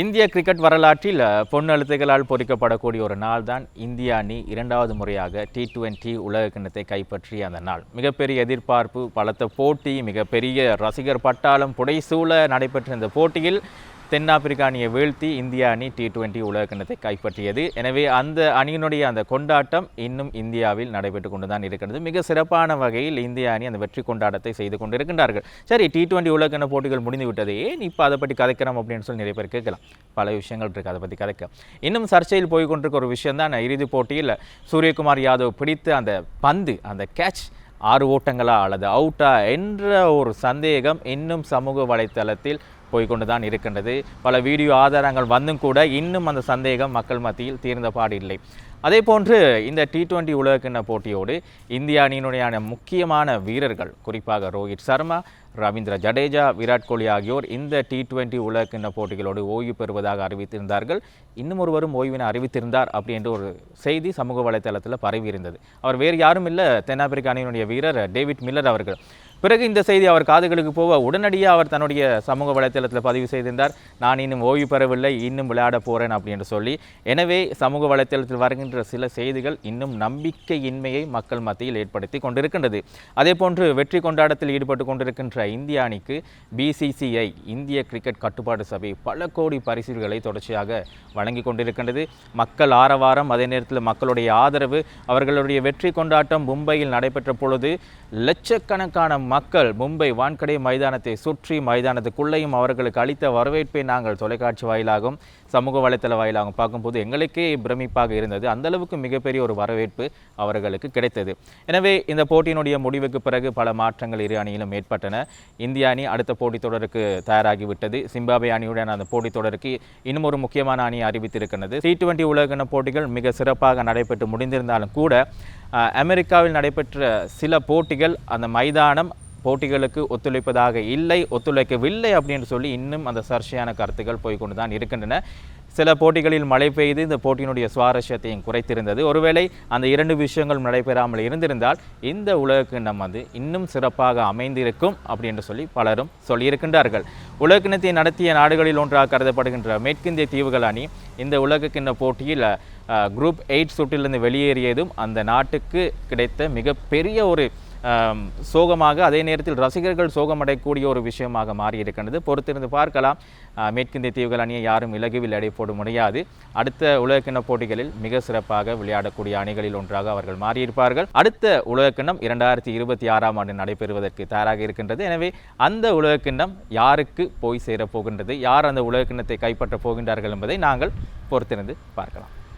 இந்திய கிரிக்கெட் வரலாற்றில் பொன்னெழுத்துகளால் பொறிக்கப்படக்கூடிய ஒரு நாள் தான் இந்திய அணி இரண்டாவது முறையாக டி டுவெண்ட்டி உலக கிண்ணத்தை கைப்பற்றிய அந்த நாள். மிகப்பெரிய எதிர்பார்ப்பு பலத்த போட்டி மிகப்பெரிய ரசிகர் பட்டாளம் புடைசூழ நடைபெற்ற இந்த போட்டியில் தென்னாப்பிரிக்கா அணியை வீழ்த்தி இந்திய அணி டி டுவெண்ட்டி உலக கிண்ணத்தை கைப்பற்றியது. எனவே அந்த அணியினுடைய அந்த கொண்டாட்டம் இன்னும் இந்தியாவில் நடைபெற்று கொண்டு தான் இருக்கிறது. மிக சிறப்பான வகையில் இந்திய அணி அந்த வெற்றி கொண்டாட்டத்தை செய்து கொண்டிருக்கின்றார்கள். சரி டி டுவெண்ட்டி உலக கிண்ண போட்டிகள் முடிந்து விட்டது ஏன் இப்போ அதை பற்றி கதைக்கிறோம் அப்படின்னு சொல்லி நிறைய பேர் கேட்கலாம். பல விஷயங்கள் இருக்குது அதை பற்றி கதைக்க. இன்னும் சர்ச்சையில் போய் கொண்டிருக்க ஒரு விஷயம் தான் இறுதிப் போட்டியில் சூரியகுமார் யாதவ் பிடித்து அந்த பந்து அந்த கேட்ச் ஆறு ஓட்டங்களா அல்லது அவுட்டா என்ற ஒரு சந்தேகம் இன்னும் சமூக வலைத்தளத்தில் போய்கொண்டு தான் இருக்கின்றது. பல வீடியோ ஆதாரங்கள் வந்தும் கூட இன்னும் அந்த சந்தேகம் மக்கள் மத்தியில் தீர்ந்த பாடு இல்லை. அதே போன்று இந்த டி டுவெண்ட்டி உலகக்கிண்ண போட்டியோடு இந்திய அணியினுடையான முக்கியமான வீரர்கள் குறிப்பாக ரோஹித் சர்மா ரவீந்திர ஜடேஜா விராட் கோலி ஆகியோர் இந்த டி டுவெண்ட்டி உலகக்கிண்ண போட்டிகளோடு ஓய்வு பெறுவதாக அறிவித்திருந்தார்கள். இன்னும் ஒருவரும் ஓய்வினை அறிவித்திருந்தார் அப்படின்ற ஒரு செய்தி சமூக வலைத்தளத்தில் பரவி இருந்தது அவர் வேறு யாரும் இல்லை தென்னாப்பிரிக்க அணியினுடைய வீரர் டேவிட் மில்லர் அவர்கள். பிறகு இந்த செய்தி அவர் காதுகளுக்கு போக உடனடியாக அவர் தன்னுடைய சமூக வலைத்தளத்தில் பதிவு செய்திருந்தார். நான் இன்னும் ஓய்வு பெறவில்லை இன்னும் விளையாட போகிறேன் அப்படின்னு சொல்லி. எனவே சமூக வலைத்தளத்தில் வருகின்ற சில செய்திகள் இன்னும் நம்பிக்கையின்மையை மக்கள் மத்தியில் ஏற்படுத்தி கொண்டிருக்கின்றது. அதே போன்று வெற்றி கொண்டாட்டத்தில் ஈடுபட்டு கொண்டிருக்கின்ற இந்திய அணிக்கு பிசிசிஐ இந்திய கிரிக்கெட் கட்டுப்பாடு சபை பல கோடி பரிசுகளை தொடர்ச்சியாக வழங்கி கொண்டிருக்கின்றது. மக்கள் ஆரவாரம் அதே நேரத்தில் மக்களுடைய ஆதரவு அவர்களுடைய வெற்றி கொண்டாட்டம் மும்பையில் நடைபெற்ற பொழுது லட்சக்கணக்கான மக்கள் மும்பை வான்கடை மைதானத்தை சுற்றி மைதானத்துக்குள்ளேயும் அவர்களுக்கு அளித்த வரவேற்பை நாங்கள் தொலைக்காட்சி வாயிலாகவும் சமூக வலைத்தள வாயிலாகவும் பார்க்கும்போது எங்களுக்கே பிரமிப்பாக இருந்தது. அந்த அளவுக்கு மிகப்பெரிய ஒரு வரவேற்பு அவர்களுக்கு கிடைத்தது. எனவே இந்த போட்டியினுடைய முடிவுக்கு பிறகு பல மாற்றங்கள் இரு அணியிலும் ஏற்பட்டன. இந்திய அணி அடுத்த போட்டித் தொடருக்கு தயாராகிவிட்டது. சிம்பாபே அணியுடன் அந்த போட்டித் தொடருக்கு இன்னும் ஒரு முக்கியமான அணி அறிவித்திருக்கிறது டி டுவெண்ட்டி உலகின போட்டிகள் மிக சிறப்பாக நடைபெற்று முடிந்திருந்தாலும் கூட அமெரிக்காவில் நடைபெற்ற சில போட்டிகள் அந்த மைதானம் போட்டிகளுக்கு ஒத்துழைப்பதாக இல்லை ஒத்துழைக்கவில்லை அப்படின்னு சொல்லி இன்னும் அந்த சர்ச்சையான கருத்துக்கள் போய்க்கொண்டு தான் இருக்கின்றன. சில போட்டிகளில் மழை பெய்து இந்த போட்டியினுடைய சுவாரஸ்யத்தையும் குறைத்திருந்தது. ஒருவேளை அந்த இரண்டு விஷயங்கள் நடைபெறாமல் இருந்திருந்தால் இந்த உலகக்கிண்ணம் வந்து இன்னும் சிறப்பாக அமைந்திருக்கும் அப்படின்னு சொல்லி பலரும் சொல்லியிருக்கின்றார்கள். உலகக்கிண்ணத்தை நடத்திய நாடுகளில் ஒன்றாக கருதப்படுகின்ற மேற்கிந்திய தீவுகள் அணி இந்த உலகக்கிண்ண போட்டியில் குரூப் எயிட் சுற்றிலிருந்து வெளியேறியதும் அந்த நாட்டுக்கு கிடைத்த மிகப்பெரிய ஒரு சோகமாக அதே நேரத்தில் ரசிகர்கள் சோகமடையக்கூடிய ஒரு விஷயமாக மாறியிருக்கின்றது. பொறுத்திருந்து பார்க்கலாம். மேற்கிந்திய தீவுகள் அணியை யாரும் இலகுவில் எடை போட முடியாது. அடுத்த உலகக்கிண்ண போட்டிகளில் மிக சிறப்பாக விளையாடக்கூடிய அணிகளில் ஒன்றாக அவர்கள் மாறியிருப்பார்கள். அடுத்த உலகக்கிண்ணம் இரண்டாயிரத்தி இருபத்தி ஆறாம் ஆண்டு நடைபெறுவதற்கு தயாராக இருக்கின்றது. எனவே அந்த உலகக்கிண்ணம் யாருக்கு போய் சேரப் போகின்றது? யார் அந்த உலகக்கிண்ணத்தை கைப்பற்றப் போகின்றார்கள் என்பதை நாங்கள் பொறுத்திருந்து பார்க்கலாம்.